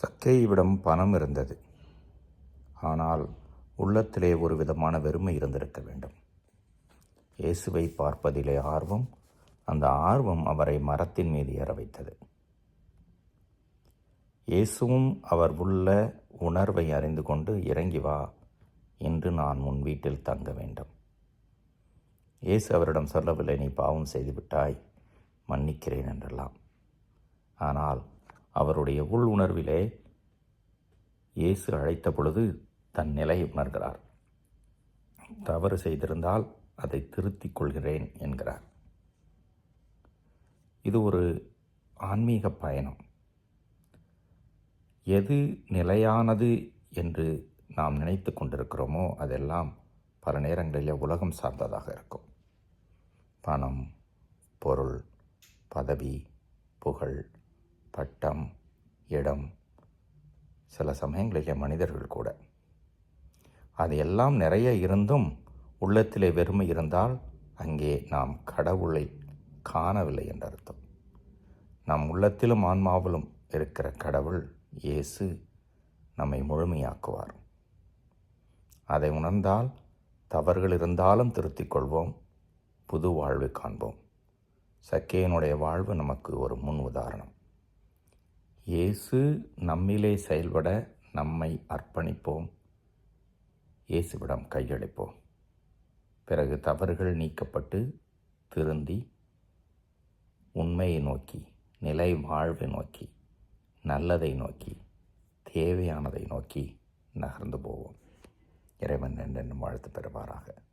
சக்கேயிவிடம் பணம் இருந்தது. ஆனால் உள்ளத்திலே ஒரு விதமான வெறுமை இருந்திருக்க வேண்டும். இயேசுவை பார்ப்பதிலே ஆர்வம் அந்த ஆர்வம் அவரை மரத்தின் மீது ஏற வைத்தது. இயேசுவும் அவர் உள்ள உணர்வை அறிந்து கொண்டு இறங்கி வா இன்று நான் உன் வீட்டில் தங்க வேண்டும். இயேசு அவரிடம் சொல்லவில்லை நீ பாவம் செய்துவிட்டாய் மன்னிக்கிறேன் என்றெல்லாம். ஆனால் அவருடைய உள் உணர்விலே இயேசு அழைத்த பொழுது தன் நிலையை உணர்கிறார். தவறு செய்திருந்தால் அதை திருத்திக் கொள்கிறேன் என்கிறார். இது ஒரு ஆன்மீக பயணம். எது நிலையானது என்று நாம் நினைத்து கொண்டிருக்கிறோமோ அதெல்லாம் பல நேரங்களிலே உலகம் சார்ந்ததாக இருக்கும். பணம் பொருள் பதவி புகழ் பட்டம் இடம் சில சமயங்களிலே மனிதர்கள் கூட. அது எல்லாம் நிறைய இருந்தும் உள்ளத்திலே வெறுமை இருந்தால் அங்கே நாம் கடவுளை காணவில்லை என்ற அர்த்தம். நம் உள்ளத்திலும் ஆன்மாவிலும் இருக்கிற கடவுள் இயேசு நம்மை முழுமையாக்குவார். அதை உணர்ந்தால் தவறுகள் இருந்தாலும் திருத்திக் கொள்வோம் புது வாழ்வை காண்போம். சக்கேயனுடைய வாழ்வு நமக்கு ஒரு முன் உதாரணம். இயேசு நம்மிலே செயல்பட நம்மை அர்ப்பணிப்போம். இயேசுவிடம் கையளிப்போம். பிறகு தவறுகள் நீக்கப்பட்டு திருந்தி உண்மையை நோக்கி நிலை வாழ்வை நோக்கி நல்லதை நோக்கி தேவையானதை நோக்கி நகர்ந்து போவோம். இறைவன் என்றென்றும் வாழ்த்து பெறுவாராக.